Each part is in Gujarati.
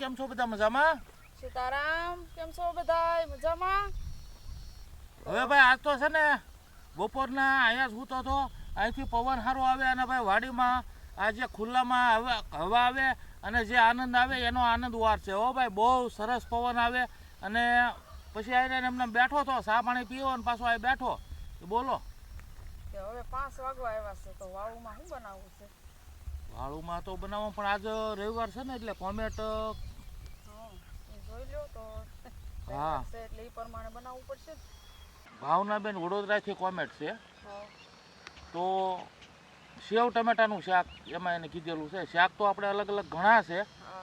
કેમ છો બધા મજામાં? સીતારામ કેમ છો બધાય? મજામાં? હવે ભાઈ આજ તો છે ને બપોરના અહીંયા સૂતો હતો અહીંથી પવન સારો આવે અને ભાઈ વાડીમાં આ જે ખુલ્લામાં હવા હવા આવે અને જે આનંદ આવે એનો આનંદ વાર છે. હો ભાઈ બહુ સરસ પવન આવે અને પછી આવીને એમને બેઠો હતો સા પાણી પીવો અને પાછો અહીં બેઠો. બોલો. કે હવે પાંચ વાગવા આવ્યા છે તો વાળુમાં શું બનાવવું છે? વાળુમાં તો બનાવો પણ આજ રવિવાર છે ને એટલે કોમેટ જોઈ લ્યો તો હા. એટલે એ પ્રમાણે બનાવવું પડશે ભાવનાબેન વડોદરાથી કોમેન્ટ છે. તો સેવ ટમેટાનું શાક એમાં એને કીધેલું છે. શાક તો આપણે અલગ અલગ ઘણા છે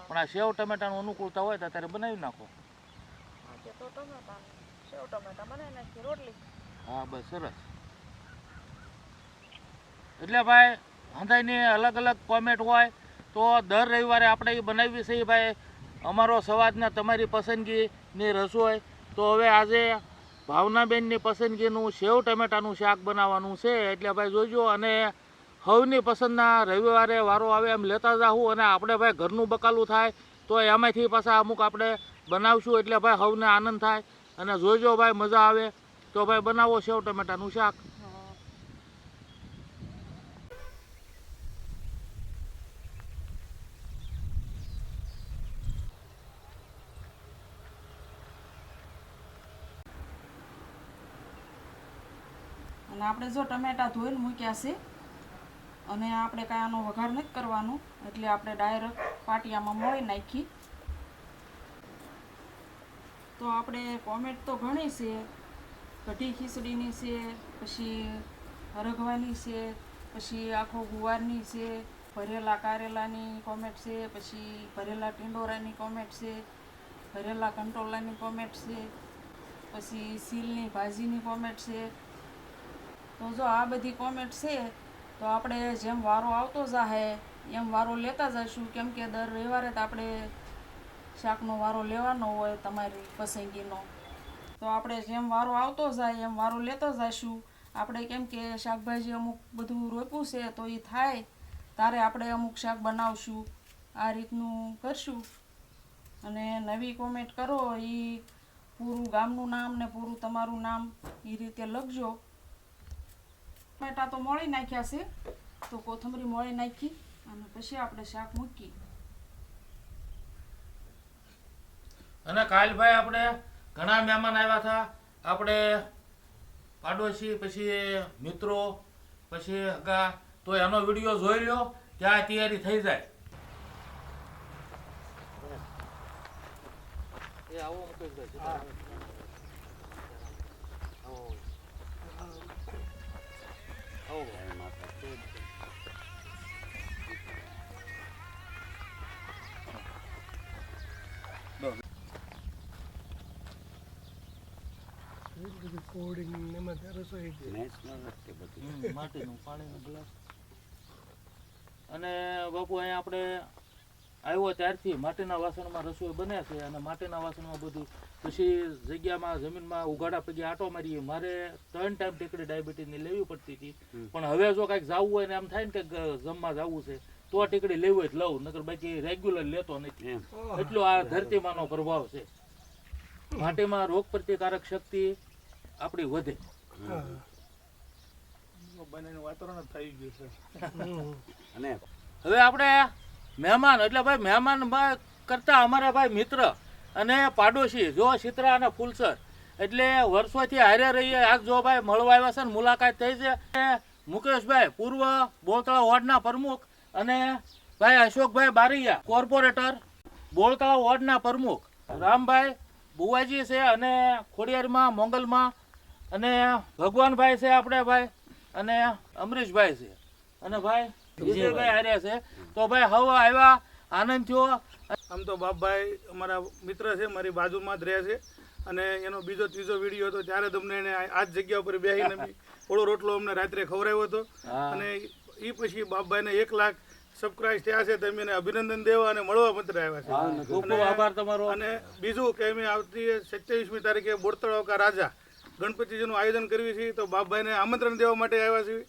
પણ આ સેવ ટમેટાનું અનુકૂળતા હોય તો ત્યારે બનાવી નાખો. તો ટમેટા સેવ ટમેટા બનાવી નાખી રોટલી. હા બસ સરસ. એટલે ભાઈ હંધાઈની અલગ અલગ કોમેન્ટ હોય તો દર રવિવારે આપણે એ બનાવી છે ભાઈ અમારો સવાજના તમારી પસંદગીની રસોઈ તો હવે આજે ભાવનાબેનની પસંદગીનું સેવ ટમેટાનું શાક બનાવવાનું છે. એટલે ભાઈ જોજો, અને હવની પસંદના રવિવારે વારો આવે એમ લેતા જાઉં અને આપણે ભાઈ ઘરનું બકાલું થાય તો એમાંથી પાછા અમુક આપણે બનાવશું. એટલે ભાઈ હવને આનંદ થાય અને જોજો ભાઈ મજા આવે તો ભાઈ બનાવો સેવ ટમેટાનું શાક હા અને આપણે જો ટમેટા ધોઈને મૂક્યા છે, અને આપણે કાંઈ આનો વઘાર નથી કરવાનો, એટલે આપણે ડાયરેક્ટ પાટિયામાં મોળી નાખી. તો આપણે કોમેન્ટ તો ઘણી છે કઢી ખીચડીની છે, પછી હરગવાની છે, પછી આખો ગુવારની છે, ભરેલા કારેલાની કોમેન્ટ છે, પછી ભરેલા ટીંડોરાની કોમેન્ટ છે, ભરેલા કંટોલાની કોમેન્ટ છે, પછી સીલની ભાજીની કોમેન્ટ છે તો જો આ બધી કોમેન્ટ છે, તો આપણે જેમ વારો આવતો જાહે, એમ વારો લેતા જઈશું. કેમ કે દર રવિવારે તો આપણે શાકનો વારો લેવાનો હોય, તમારી પસંદગીનો. તો આપણે જેમ વારો આવતો જાય, એમ વારો લેતો જઈશું. આપણે કેમ કે શાકભાજી અમુક બધું રોપ્યું છે, તો એ થાય. તારે આપણે અમુક શાક બનાવશું. આ રીતનું કરશું. અને નવી કોમેન્ટ કરો એ પૂરું ગામનું નામ ને પૂરું તમારું નામ એ રીતે લખજો. ટમેટા તો મોળી નાખ્યા છે. તો કોથમરી મોળી નાખી અને પછી આપણે શાક મૂકી અને કાલભાઈ આપણે ઘણા મહેમાન આવ્યા હતા. આપણે પાડોશી પછી મિત્રો પછી હગા તો એનો વીડિયો જોઈ લો ત્યાં તૈયારી થઈ જાય. એ આવો મુકેશભાઈ આવો આવો ને એમાં રસોઈ માટીનું પાણીનો ગ્લાસ. અને બાપુ અહીંયા આપણે આવ્યો ત્યારથી માટીના વાસણમાં રસોઈ બને છે અને માટીના વાસણમાં બધું પછી જગ્યામાં જમીનમાં ઉઘાડા પગે આટો મારીએ. મારે ત્રણ ટાઈમ ટેકડી ડાયાબિટીસની લેવી પડતી હતી. પણ હવે જો કાંઈક જવું હોય ને એમ થાય ને કે જમવા જવું છે તો આ ટીકડી લેવી હોય લઉં નકર બાકી રેગ્યુલર લેતો નથી. એટલો આ ધરતીમાંનો પ્રભાવ છે. માટીમાં રોગ પ્રતિકારક શક્તિ આપણી વધે. બનાવીને વાતાવરણ જ થઈ ગયું છે. હવે આપણે મહેમાન, એટલે ભાઈ મહેમાન કરતા અમારા ભાઈ મિત્ર અને પાડોશી, જો ચિત્રા અને ફૂલસર. એટલે વર્ષોથી હારે રહીએ. આજ જો ભાઈ મળવા આવ્યા છે ને, મુલાકાત થઈ છે. મુકેશભાઈ, પૂર્વ બોલતળા વોર્ડના પ્રમુખ અને ભાઈ અશોકભાઈ બારૈયા, કોર્પોરેટર, બોલતળા વોર્ડના પ્રમુખ. રામભાઈ બુવાજી છે અને ખોડિયારમાં મોંગલમાં અને ભગવાનભાઈ છે આપણે ભાઈ અને અમરીશભાઈ છે. અને ભાઈ, વિજયભાઈ હાર્યા છે. તો ભાઈ હવે આવ્યા આનંદ થયો. આમ તો બાપભાઈ અમારા મિત્ર છે મારી બાજુમાં જ રહે છે. અને એનો બીજો ત્રીજો વીડિયો હતો ત્યારે તમને એને આ જ જગ્યા ઉપર બેસીને ઓળો રોટલો અમને રાત્રે ખવડાવ્યો હતો. અને એ પછી બાપભાઈને એક લાખ સબસ્ક્રાઇબ થયા છે તમે એને અભિનંદન દેવા અને મળવા મંત્ર આવ્યા છે. ખૂબ આભાર તમારો. અને બીજું કે અમે આવતી સત્યાવીસમી તારીખે બોરતળાવકા રાજા ગણપતિજીનું આયોજન કરવી છે તો બાપભાઈને આમંત્રણ દેવા માટે આવ્યા છીએ.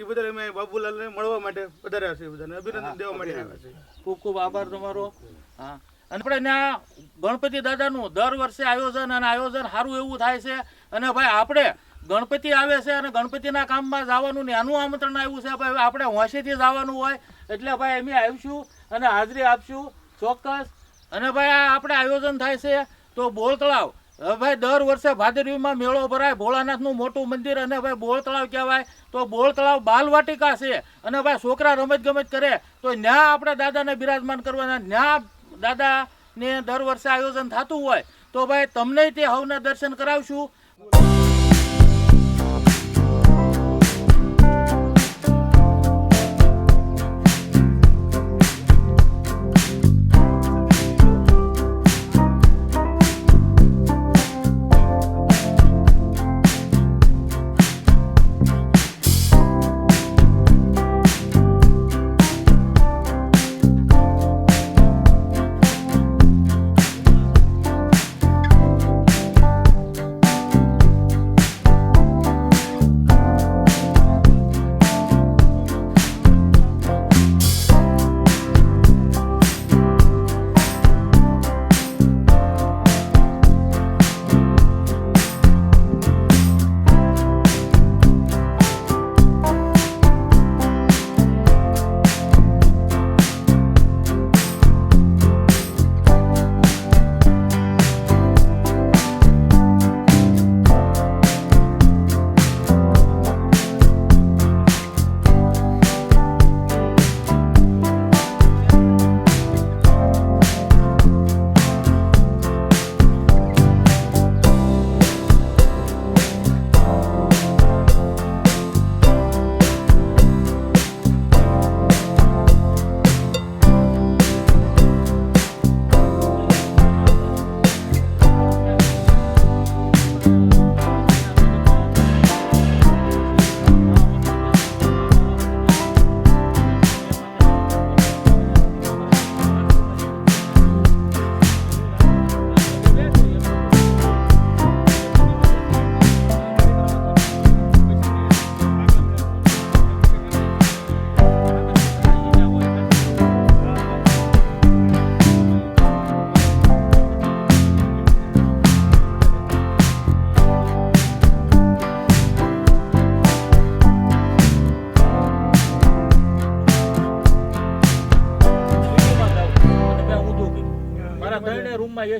એ બદલ અમે બાબુલાલને મળવા માટે પધાર્યા છે બધાને અભિનંદન દેવા માટે આવ્યા છીએ. ખૂબ ખૂબ આભાર તમારો. હા. અને આપણે ત્યાં ગણપતિ દાદાનું દર વર્ષે આયોજન અને આયોજન સારું એવું થાય છે. અને ભાઈ આપણે ગણપતિ આવે છે અને ગણપતિના કામમાં જવાનું ને એનું આમંત્રણ આવ્યું છે ભાઈ આપણે હોંશેથી જવાનું હોય. એટલે ભાઈ અમે આવીશું અને હાજરી આપશું ચોક્કસ. અને ભાઈ આ આપણે આયોજન થાય છે તો બોલ તળાવ ભાઈ, દર વર્ષે ભાદરવીમાં મેળો ભરાય. ભોળાનાથનું મોટું મંદિર અને ભાઈ બોળ તળાવ કહેવાય. તો બોળ તળાવ બાલવાટિકા છે. અને ભાઈ, છોકરા રમત ગમત કરે. તો ન્યા આપણે દાદાને બિરાજમાન કરવાના. ન્યા દાદાને દર વર્ષે આયોજન થતું હોય. તો ભાઈ, તમને તે હવના દર્શન કરાવશું.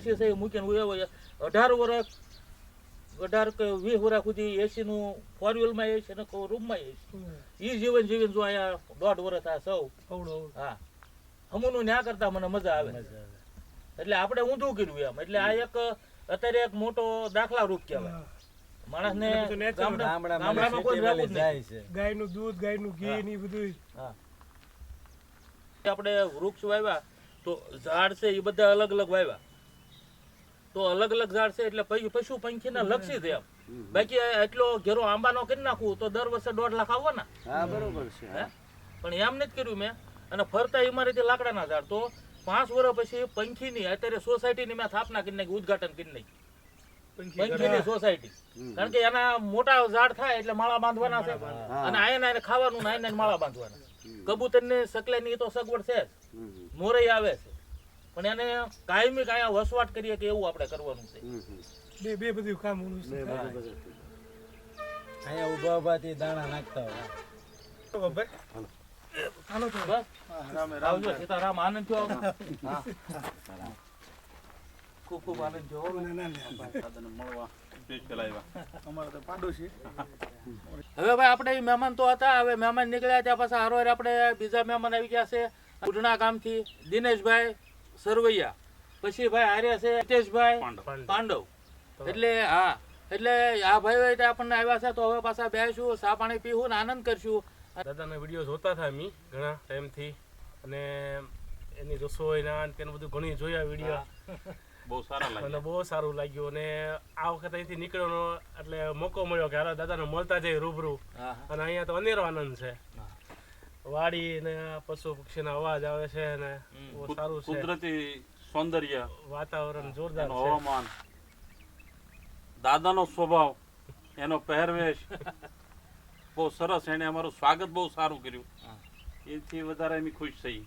એસી છે એ મૂકીને હું એવો અઢાર વર્ષ અઢાર કે વીસ વર્ષ સુધી એસી નું ફોર વ્હીલમાં એસી ને રૂમમાં એસી. એ જીવન જીવન જો અહીંયા દોઢ વર્ષ આ સૌ. હા. હમુનું ન્યા કરતા મને મજા આવે. એટલે આપણે ઊંધું કર્યું એમ. એટલે આ એક અત્યારે એક મોટો દાખલા રૂપ કહેવાય. માણસને ને ગામડામાં કોઈ રહેવું ગાયનું ગાયનું દૂધ ગાયનું ઘી ને બધું હા. આપણે વૃક્ષ વાવ્યા તો ઝાડ છે એ બધા અલગ અલગ વાવ્યા. તો અલગ અલગ ઝાડ છે એટલે પશુ પંખી ને લક્ષી છે બાકી એટલો ઘેરો આંબાનો કરી નાખવું તો દર વર્ષે દોઢ લાખ આવવાના હા બરોબર છે પણ એમ નથી કર્યું મેં. અને ફરતા ઇમારતી લાકડાના ઝાડ. તો પાંચ વર્ષ પછી પંખીની અત્યારે સોસાયટીની મેં સ્થાપના કરી નાખી ઉદઘાટન કરી નાખી. પંખીની સોસાયટી. કારણ કે એના મોટા ઝાડ થાય એટલે માળા બાંધવાના છે. અને આયના ખાવાનું ને આયને માળા બાંધવાના. કબૂતરની સકલાની તો સગવડ છે જ. મોરઈ આવે છે. પણ એને કાયમી કાંઈ વસવાટ કરીએ કે એવું આપણે કરવાનું છે. બે બે બધું કામ. અહીંયા ઊભા ઉભાથી દાણા નાખતા હોય. હાલો તો બસ. આવજો સીતારામ આનંદ થયો ખૂબ ખૂબ આનંદ થયો હો. ના, ના, લે. અમારે તો પાડોશી. હવે ભાઈ આપણે મહેમાન તો હતા હવે મહેમાન નીકળ્યા ત્યાં પાછા હારો આપણે બીજા મહેમાન આવી ગયા છે. ઉડના ગામથી દિનેશભાઈ સરવૈયા. પછી ભાઈ હારે છે હિતેશભાઈ પાંડવ. એટલે હા એટલે આ ભાઈ આપણને આવ્યા છે તો હવે પાછા બેસું સા પાણી પીવું ને આનંદ કરશું. દાદાના વીડિયો જોતા હતા મી ઘણા ટાઈમથી અને એની રસોઈના અને તેનું બધું ઘણી જોયા વીડિયો બહુ સારા લાગ્યા. મને બહુ સારું લાગ્યું. અને આ વખતે અહીંથી નીકળવાનો એટલે મોકો મળ્યો કે હાલો દાદાને મળતા જઈએ રૂબરૂ. અને અહીંયા તો અનેરો આનંદ છે. વાડી ને પશુ પક્ષીના અવાજ આવે છે ને સારું છે. કુદરતી સૌંદર્ય વાતાવરણ જોરદાર હવામાન. દાદાનો સ્વભાવ એનો પહેરવેશ. બહુ સરસ એને અમારું સ્વાગત બહુ સારું કર્યું. એથી વધારે એમ ખુશ થઈ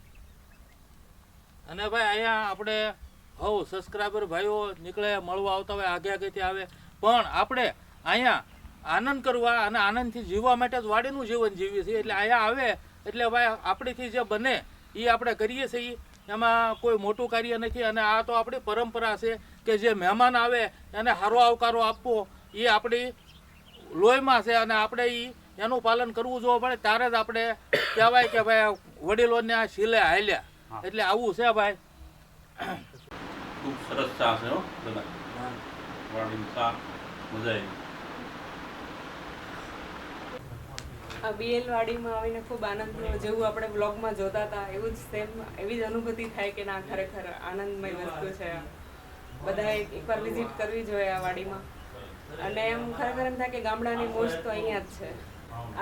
અને ભાઈ અહીંયા આપણે હવ સબસ્ક્રાઈબર ભાઈઓ નીકળે મળવા આવતા હોય આગે આગેથી આવે. પણ આપણે અહીંયા આનંદ કરવા અને આનંદથી જીવવા માટે જ વાડીનું જીવન જીવીએ છીએ. એટલે અહીંયા આવે એટલે ભાઈ આપણીથી જે બને એ આપણે કરીએ છીએ. એમાં કોઈ મોટું કાર્ય નથી અને આ તો આપણી પરંપરા છે કે જે મહેમાન આવે એને સારો આવકારો આપવો એ આપણી લોહીમાં છે અને આપણે એ એનું પાલન કરવું જોવું પડે ત્યારે જ આપણે કહેવાય કે ભાઈ વડીલોને આ શીલે હાલ્યા. એટલે આવું છે ભાઈ. ખૂબ સરસ ચા છે હો બધા. મજા આવી આ બીએલ વાડીમાં આવીને ખૂબ આનંદ થયો. જેવું આપણે બ્લોગમાં જોતા હતા એવું જ સેમ એવી જ અનુભૂતિ થાય કે ના ખરેખર આનંદમય વસ્તુ છે બધા બધાએ એકવાર વિઝિટ કરવી જોઈએ આ વાડીમાં. અને એમ ખરેખર એમ થાય કે ગામડાની મોજ તો અહીંયા જ છે.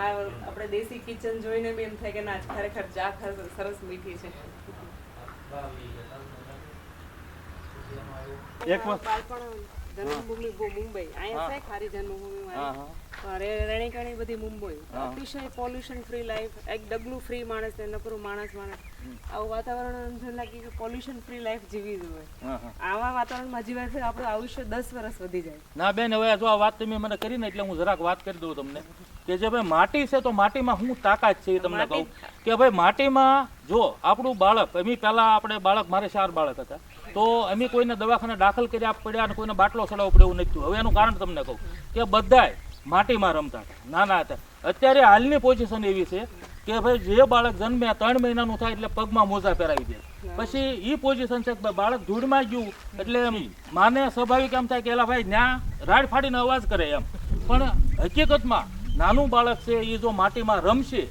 આ આપણે દેશી કિચન જોઈને બી એમ થાય કે ના ખરેખર ચા સરસ મીઠી છે. એક બાળપણ જન્મભૂમિ મુંબઈ. અહીંયા છે ખારી જન્મભૂમિ મારી. રેણીકણી બધી મુંબઈ. અતિશય પોલ્યુશન ફ્રી લાઈફ એક ડગલું ફ્રી માણસ ને નકરું માણસ માણસ. આવું વાતાવરણ અંદર લાગી કે પોલ્યુશન ફ્રી લાઈફ જીવી જોઈએ આવા વાતાવરણમાં જીવાથી આપણું આયુષ્ય દસ વર્ષ વધી જાય. ના બેન હવે જો આ વાત તમે મને કરી ને એટલે હું જરાક વાત કરી દઉં તમને. કે જે ભાઈ માટી છે તો માટીમાં શું તાકાત છે એ તમને કહું. કે ભાઈ માટીમાં જો આપણું બાળક એમ પહેલા આપણે બાળક મારે ચાર બાળક હતા. તો અમે કોઈને દવાખાને દાખલ કર્યા પડ્યા અને કોઈને બાટલો ચડાવવો પડે એવું નથી હવે એનું કારણ તમને કહું. કે બધાય માટીમાં રમતા હતા. નાના હતા. અત્યારે હાલની પોઝિશન એવી છે કે ભાઈ જે બાળક જન્મે ત્રણ મહિનાનું થાય એટલે પગમાં મોજા પહેરાવી દે. પછી એ પોઝિશન છે કે બાળક ધૂળમાં ગયું એટલે માને સ્વાભાવિક એમ થાય કે એલા ભાઈ ન્યા રાડ ફાડીને અવાજ કરે એમ. પણ હકીકતમાં નાનું બાળક છે એ જો માટીમાં રમશે,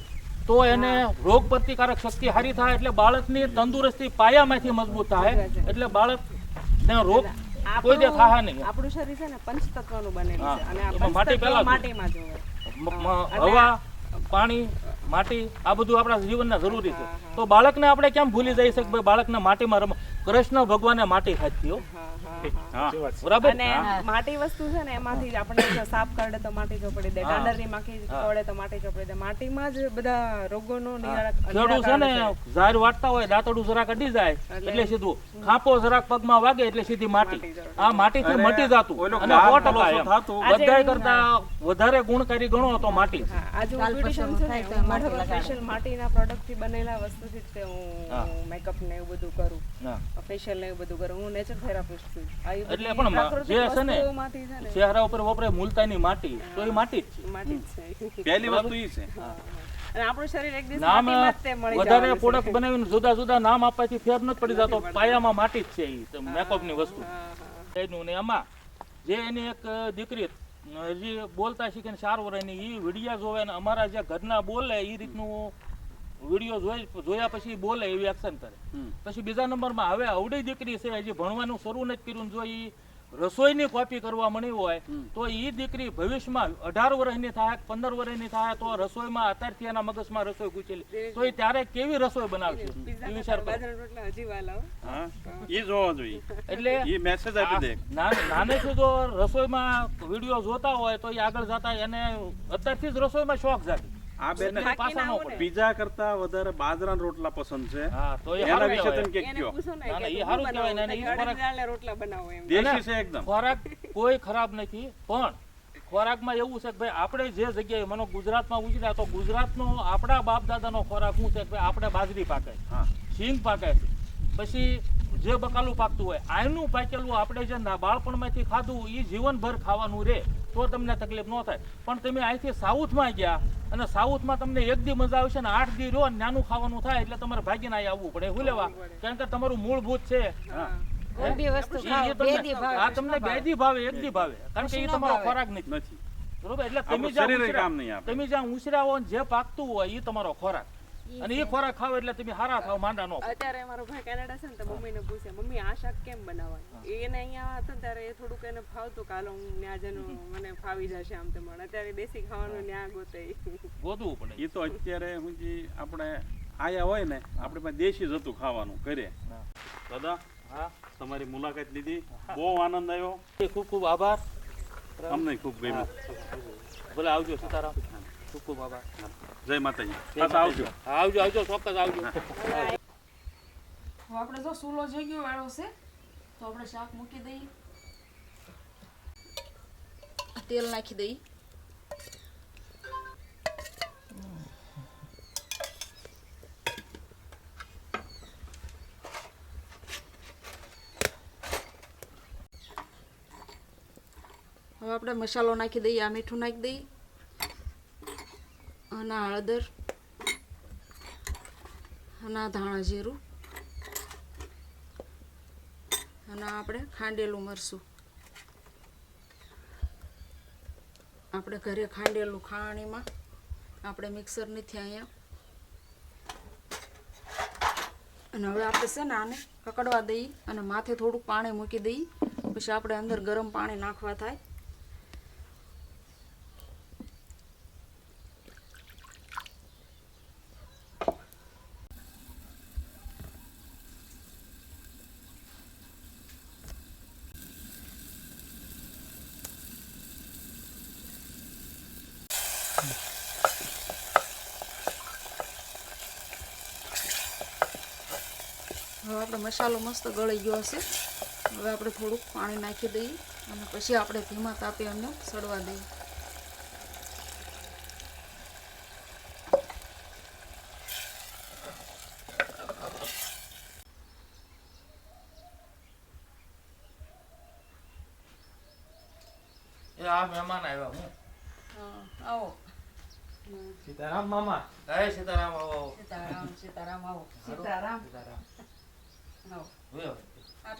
તો એને રોગ પ્રતિકારક શક્તિ સારી થાય એટલે બાળકની તંદુરસ્તી પાયામાંથી મજબૂત થાય. એટલે બાળક રોગ કોઈ દે થાહા નહીં. આપણું શરીર છે ને પંચતત્વનું બનેલું છે. અને આ માટી પહેલા માટીમાં જોવે. હવા પાણી માટી આ બધું આપણા જીવનના જરૂરી છે. તો બાળકને આપણે કેમ ભૂલી જઈ શકીએ? બાળકને માટીમાં રમ કૃષ્ણ ભગવાને માટી ખાધી હા. બરાબર. અને માટી વસ્તુ છે ને એમાંથી આપણે જો કરડે તો માટી ચોપડી દે. ડાંડરની માખી કરડે તો માટી ચોપડી દે. માટીમાં જ બધા રોગોનો નિરાક- ખેડૂત છે ને નિરાકરણ વાટતા હોય દાંતડું જરાક અડી જાય એટલે સીધું. ખાંપો જરાક પગમાં વાગે એટલે સીધી માટી. આ માટીથી મટી જાતું. અને સો ટકા ભલોસો એમ. થાતું. બધાય કરતા વધારે ગુણકારી ગણો તો માટી. હા, આ બ્યુટિશિયન છે ને મારા માટીના પ્રોડક્ટથી બનેલા વસ્તુથી જ હું મેકઅપ ને એવું બધું કરું. ફેશિયલ ને એવું બધું કરું. હું નેચર થેરાપિસ્ટ છું. એટલે પણ જે છે ને વસ્તુઓમાંથી છે ને. ચહેરા ઉપર વપરાય મુલતાની માટી તો એ માટી જ છે. માટી જ છે. પહેલી વસ્તુ ઈ છે. અને આપણું શરીર એક દિવસ નામ માટીમાં જ તે મળી વધારે પ્રોડક્ટ બનાવીને જુદા જુદા નામ આપવાથી ફેર નથી પડી જતો. પાયામાં માટી જ છે એ મેકઅપની વસ્તુ. ને એમાં જે એની એક દીકરી હજી બોલતા શીખે ચાર વર્ષની એ વિડીયા જોવે ને અમારા જે ઘરના બોલે એ રીતનું વીડિયો જોઈ જોયા પછી બોલે એવી એક્શન કરે. પછી બીજા નંબરમાં હવે અવડી દીકરી છે હજી ભણવાનું શરૂ નથી કર્યું ને જો એ રસોઈની કોપી કરવા મળી હોય તો એ દીકરી ભવિષ્યમાં અઢાર વર્ષની થાય પંદર વર્ષની થાય તો રસોઈમાં અત્યારથી એના મગજમાં રસોઈ ગુચેલી તો એ ત્યારે કેવી રસોઈ બનાવશે? એ વિચાર ઈ જોવો જોઈએ. એટલે ઈ મેસેજ આપી દે. ના- નાનેથી જો રસોઈમાં વીડિયો જોતા હોય તો એ આગળ જતા એને અત્યારથી જ રસોઈમાં શોખ જાગે. આ બેન પીઝા કરતા વધારે બાજરાના રોટલા પસંદ છે. તો એના વિશે તમે કે કયો? ના, એ સારું કહેવાય ને, બનાવું? એને ખોરાક- રોટલા બનાવો એમ. દેશી છે એકદમ. ખોરાક કોઈ ખરાબ નથી. પણ ખોરાકમાં એવું છે કે ભાઈ આપણે જે જગ્યાએ મને ગુજરાતમાં ઉજર્યા તો ગુજરાતનો આપણા બાપ દાદાનો ખોરાક શું છે કે ભાઈ આપણે બાજરી પાકે હા. સિંગ પાકે છે. પછી જે બકાલું પાકતું હોય આનું પાકેલું આપણે જે ના- બાળપણમાંથી ખાધું એ જીવનભર ખાવાનું રહે તો તમને તકલીફ ન થાય. પણ તમે અહીંથી સાઉથમાં ગયા અને સાઉથમાં તમને એક દી મજા આવશે ને આઠ દી રહ્યો નાનું ખાવાનું થાય એટલે તમારે ભાગીને અહીં આવવું પડે શું લેવા? કારણ કે તમારું મૂળભૂત છે. તમને- ભાવે આ તમને બે દી ભાવે એક દી ભાવે કારણ કે એ તમારો ખોરાક નથી. બરોબર? એટલે. તમે જ્યાં ઉછર્યા હો જે પાકતું હોય એ તમારો ખોરાક. અને એ ખોરાક ખાવ એટલે તમે હારા થાવ માંડા નો અત્યારે મારો ભાઈ કેનેડા છે ને તો મમ્મીને પૂછે મમ્મી આ શાક કેમ બનાવવાનું? એને અહીંયા હતો ત્યારે એ થોડુંક એને ફાવતું કાલો હાલો હું ન્યા મને ફાવી જશે આમ તો મને અત્યારે દેશી ખાવાનું ન્યા ગોતે. ગોતવું પડે. એ તો અત્યારે હુંજી આપણે આયા હોય ને આપણે પાસે દેશી જ હતું ખાવાનું કરે હા. દાદા હા. તમારી મુલાકાત લીધી. બહુ આનંદ આવ્યો. ખૂબ ખૂબ આભાર. અમને ખૂબ ગમ્યું. ભલે આવજો સીતારામ. ખૂબ ખૂબ આભાર. જય માતાજી. પાછા આવજો. આવજો આવજો ચોક્કસ આવજો. તો આપણે જો સૂલો જગ્યો વાળો છે તો આપણે શાક મૂકી દઈએ. તેલ નાખી દઈએ. હવે આપણે મસાલો નાખી દઈએ આ મીઠું નાખી દઈએ. આ હળદર અને ધાણા જીરું અને આપણે ખાંડેલું મરસું આપણે ઘરે ખાંડેલું ખાણીમાં આપણે મિક્સર નથી અહીંયા. અને હવે આપણે છે ને આને કકડવા દઈએ અને માથે થોડુંક પાણી મૂકી દઈએ. પછી આપણે અંદર ગરમ પાણી નાખવા થાય. હવે આપણે મસાલો મસ્ત ગળી ગયો હશે. હવે આપણે થોડુંક પાણી નાખી દઈએ અને પછી આપણે ધીમા તાપે એમને સડવા દઈએ. એ આ મહેમાન આવ્યા હું. આવો. સીતારામ મામા. જય સીતારામ આવો. સીતારામ સીતારામ આવો. સીતારામ. સીતારામ.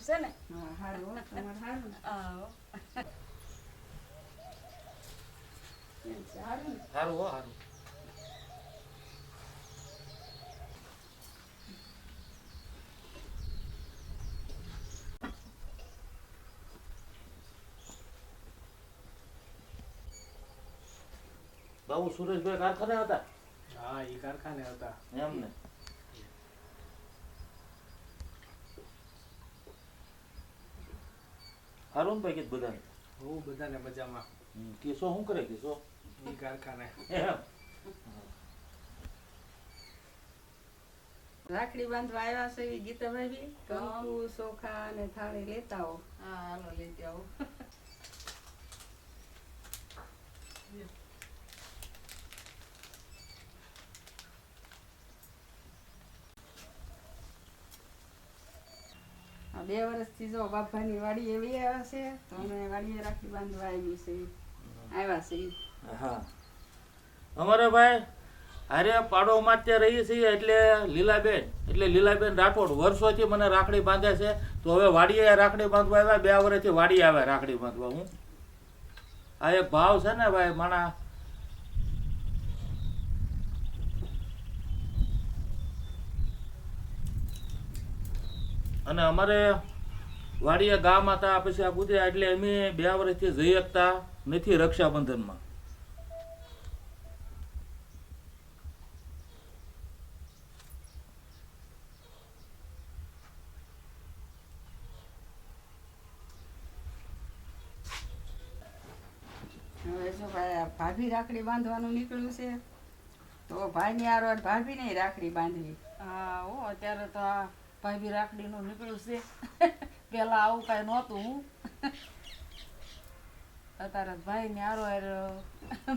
છે ને હો સારું બાબુ સુરેશભાઈ કારખાને હતા? હા એ કારખાને હતા. એમ ને સારું ને ભાઈ બધાને? હું બધાને મજામાં. કેસો શું કરે કેસો એ કારખાને. રાખડી બાંધવા આવ્યા છે એ ગીતાભાઈ બી કંકુ સોખા અને થાળી લેતા આવો. હા હાલો લેતી આવો. બે વર્ષથી જો બાપાની વાડી એવી આવ્યા છે, તો અમે વાડીએ રાખડી બાંધવા આવી છે. આવ્યા છે. હા. અમારે ભાઈ અરે પાડોમાં ત્યાં રહીએ છીએ એટલે લીલાબેન એટલે લીલાબેન રાઠોડ, વર્ષોથી મને રાખડી બાંધે છે. તો હવે વાડીએ રાખડી બાંધવા આવ્યા, બે વર્ષથી વાડીએ આવ્યા રાખડી બાંધવા. હું? આ એક ભાવ છે ને ભાઈ, માણા અને અમારે વાડીએ ગામ હતા પછી આ ગુજરાત એટલે અમે બે વર્ષથી જઈ શકતા નથી રક્ષાબંધનમાં. ભાઈ આ ભાભી રાખડી બાંધવાનું નીકળ્યું છે તો ભાઈ ની આરો ભાભી ને રાખડી બાંધવી. હા હો અત્યારે તો ભાભી રાખડીનું નીકળ્યું છે. પેલા આવું કાંઈ નહોતું. હું અત્યારે ભાઈ ને આરો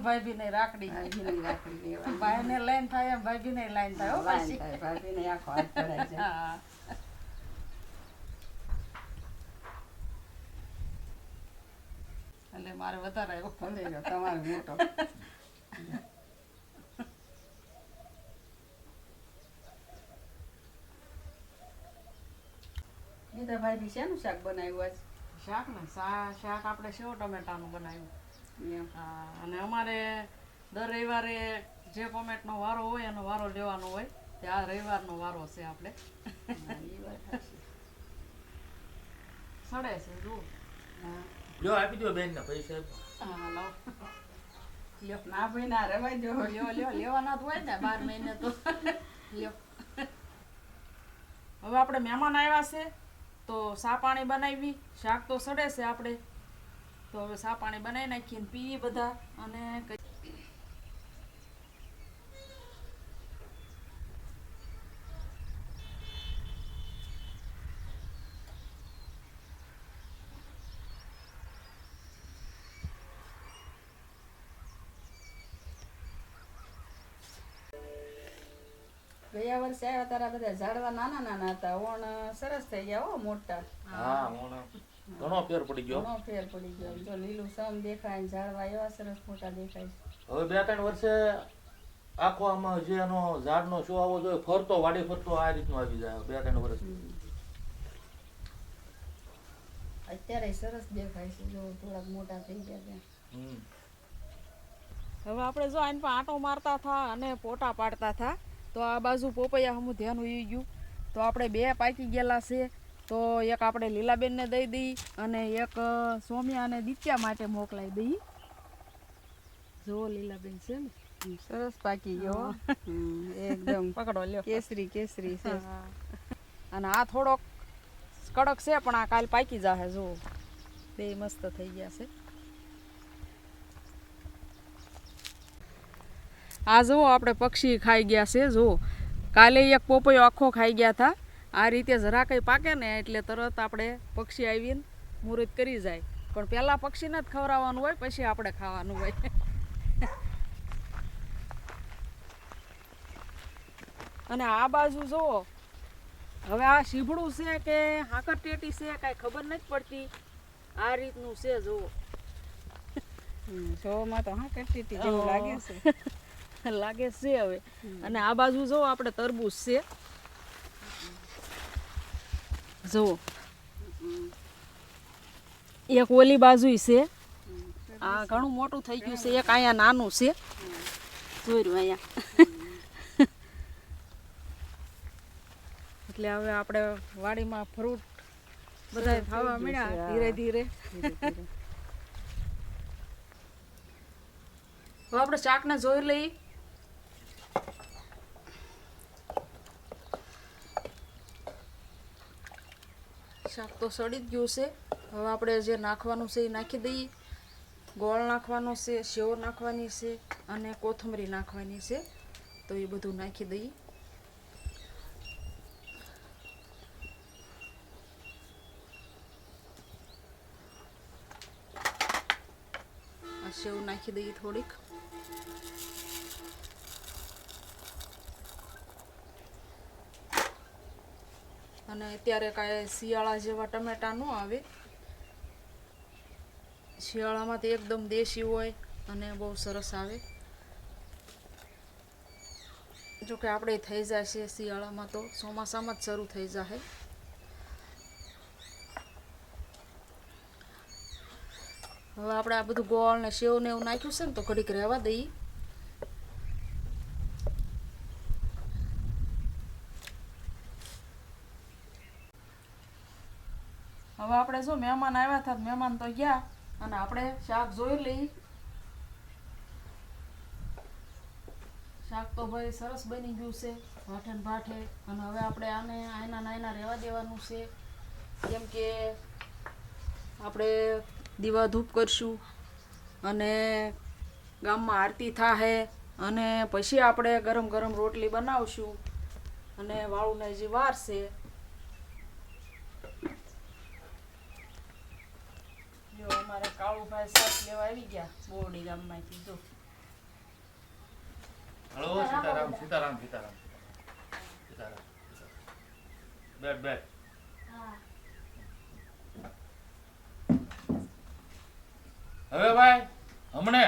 ભાભી ને રાખડી. ભાભીની રાખડી લેવાની. ભાઈ ને લાઈન થાય એમ ભાભી ને લાઈન થાય હો પાછી. ભાભી ને આખો હાથ ભરાય છે હા. એટલે મારે વધારે આવ્યો. તમારો મોટો. ગીતા શેનું શાક બનાવ્યું આજ? શાક ને? શાક આપણે સેવ ટમેટાનું બનાવ્યું. અને અમારે દર રવિવારે જે કોમેટનો વારો હોય એનો વારો લેવાનો હોય. તે આ રવિવારનો વારો છે આપણે. સડે છે જો જો આપી દો બેન ને પૈસા હા લાવ લ્યો ના ભાઈ ના રવાય દો. લ્યો લ્યો લેવાના તો હોય ને બાર મહિને તો. લ્યો. હવે આપણે મહેમાન આવ્યા છે. તો સા પાણી બનાવી? શાક તો સડે છે આપણે. તો હવે સા પાણી બનાવી નાખીએ પીએ બધા અને વર્ષે આવ્યા તારા બધા ઝાડવા નાના નાના હતા ઓણ સરસ થઈ ગયા હો મોટા. હા ઓણ. ઘણો ફેર પડી ગયો. ઘણો ફેર પડી ગયો. જો લીલું સમ દેખાય ને ઝાડવા એવા સરસ મોટા દેખાય હવે બે ત્રણ વર્ષે આખો આમાં જે એનો ઝાડનો શો આવવો જોઈએ ફરતો વાડી ફરતો આ રીતનો આવી જાય બે ત્રણ વર્ષ. અત્યારે સરસ દેખાય છે જો થોડાક મોટા થઈ ગયા ત્યાં હવે આપણે જો આને પણ આંટો મારતા થા અને ફોટા પાડતા થા તો આ બાજુ પોપૈયા હમું ધ્યાન ઉઈ ગયું. તો આપણે બે પાકી ગયેલા છે. તો એક આપણે લીલાબેનને દઈ દઈ અને એક સોમ્યા અને દિત્યા માટે મોકલાઈ દઈ. જો લીલાબેન છે ને. સરસ પાકી ગયો. એકદમ પકડો લ્યો. કેસરી કેસરી છે. અને આ થોડોક કડક છે પણ આ કાલ પાકી જાહે જો બે મસ્ત થઈ ગયા છે. આ જુઓ આપણે પક્ષી ખાઈ ગયા છે જુઓ કાલે એક પોપૈયો આખો ખાઈ ગયા હતા. આ રીતે જરા કંઈ પાકે ને એટલે તરત આપણે પક્ષી આવીને મુહૂર્ત કરી જાય. પણ પહેલાં પક્ષીને જ ખવડાવવાનું હોય પછી આપણે ખાવાનું હોય. અને આ બાજુ જુઓ હવે આ શીભડું છે કે હાકર ટેટી છે કાંઈ ખબર નથી પડતી. આ રીતનું છે જુઓ જોવામાં તો હા ટેટી જેવું લાગે છે. લાગે છે હવે. અને આ બાજુ જો આપણે તરબૂચ છે. જુઓ એક ઓલી બાજુ છે. આ ઘણું મોટું થઈ ગયું છે. એક અહીંયા નાનું છે. જોઈ રહ્યું અહીંયા. એટલે હવે આપણે વાડીમાં ફ્રૂટ બધા ખાવા મળ્યા. ધીરે ધીરે. હવે આપણે શાકને જોઈ લઈએ શાક તો સડી જ ગયું છે. હવે આપણે જે નાખવાનું છે એ નાખી દઈએ. ગોળ નાખવાનો છે, સેવ નાખવાની છે અને કોથમરી નાખવાની છે. તો એ બધું નાખી દઈએ. સેવ નાખી દઈએ થોડીક. અને અત્યારે કાંઈ શિયાળા જેવા ટમેટા ન આવે. શિયાળામાં તો એકદમ દેશી હોય અને બહુ સરસ આવે. જોકે આપણે થઈ જાય છે શિયાળામાં તો ચોમાસામાં જ શરૂ થઈ જાય હવે આપણે આ બધું ગોળ ને સેવ ને એવું નાખ્યું છે ને તો ઘડીક રહેવા દઈએ. હવે આપણે જો મહેમાન આવ્યા હતા મહેમાન તો ગયા અને આપણે શાક જોઈ લઈ. શાક તો ભાઈ સરસ બની ગયું છે, ભાઠે ભાઠે. અને હવે આપણે આને આયના નાયના રહેવા દેવાનું છે. કેમ કે આપણે દીવા ધૂપ કરશું અને ગામમાં આરતી થાહે અને પછી આપણે ગરમ ગરમ રોટલી બનાવશું. અને વાળુને જે વાર છે જો અમારે કાળુભાઈ શાક લેવા આવી ગયા બોરડી ગામમાંથી કીધું હલો, સીતારામ સીતારામ સીતારામ. સીતારામ બેઠ બેઠ હવે ભાઈ, હમણે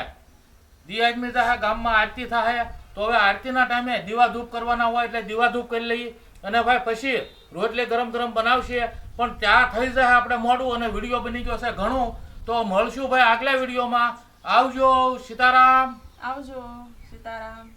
દિયાજમી થાય ગામમાં આરતી થાય તો હવે આરતીના ટાઈમે દીવા ધૂપ કરવાના હોય એટલે દીવા ધૂપ કરી લઈએ. અને ભાઈ પછી રોટલી ગરમ ગરમ બનાવશે. પણ ત્યાં થઈ જાય આપણે મોડું અને વીડિયો બની ગયો છે ઘણું. તો મળશું ભાઈ આગલા વિડીયોમાં. આવજો સીતારામ. આવજો સીતારામ.